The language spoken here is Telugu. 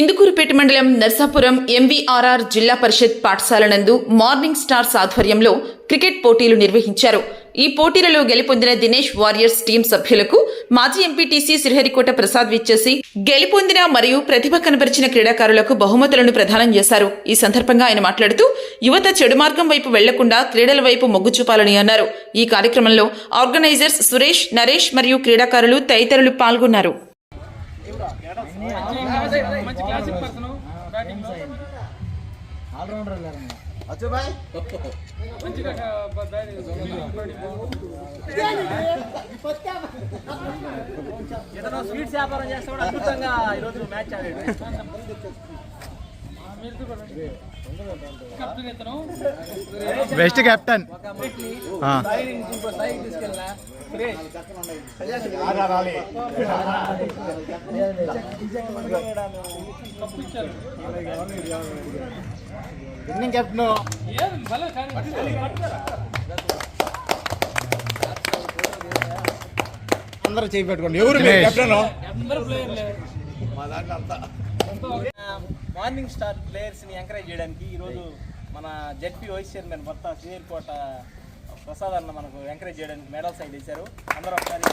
ఇందుకూరుపేట మండలం నర్సాపురం ఎంవీఆర్ఆర్ జిల్లా పరిషత్ పాఠశాల నందు మార్నింగ్ స్టార్స్ ఆధ్వర్యంలో క్రికెట్ పోటీలు నిర్వహించారు. ఈ పోటీలలో గెలుపొందిన దినేష్ వారియర్స్ టీం సభ్యులకు మాజీ ఎంపీటీసీ శ్రీహరికోట ప్రసాద్ విచ్చేసి గెలుపొందిన మరియు ప్రతిభ కనబరిచిన క్రీడాకారులకు బహుమతులను ప్రదానం చేశారు. ఈ సందర్భంగా ఆయన మాట్లాడుతూ యువత చెడు మార్గం వైపు వెళ్ళకుండా క్రీడల వైపు మొగ్గు చూపాలని అన్నారు. ఈ కార్యక్రమంలో ఆర్గనైజర్స్ సురేష్ నరేష్ మరియు క్రీడాకారులు తదితరులు పాల్గొన్నారు. మంచి క్లాసిక్ పర్సన్ బ్యాటింగ్లో. ఆల్రౌండర్ వెళ్ళారు మంచిగా బ్యాటింగ్ ఇతను స్వీట్స్ వ్యాపారం చేస్తే కూడా అద్భుతంగా ఈరోజు మ్యాచ్ ఆడాడు. బెస్ట్ కెప్టెన్ ఇంకో స్థాయికి తీసుకెళ్ళిన? అందరూ చేయి పెట్టుకోండి. ఎవరు కెప్టెన్? అందరూ ప్లేయర్లే. మార్నింగ్ స్టార్ ప్లేయర్స్ని ఎంకరేజ్ చేయడానికి ఈరోజు మన జెడ్పీ వైస్ చైర్మన్ భర్త శ్రీహరికోట ప్రసాద్ అన్న మనకు ఎంకరేజ్ చేయడానికి మెడల్స్ అయితే ఇచ్చారు అందరూ ఒకసారి.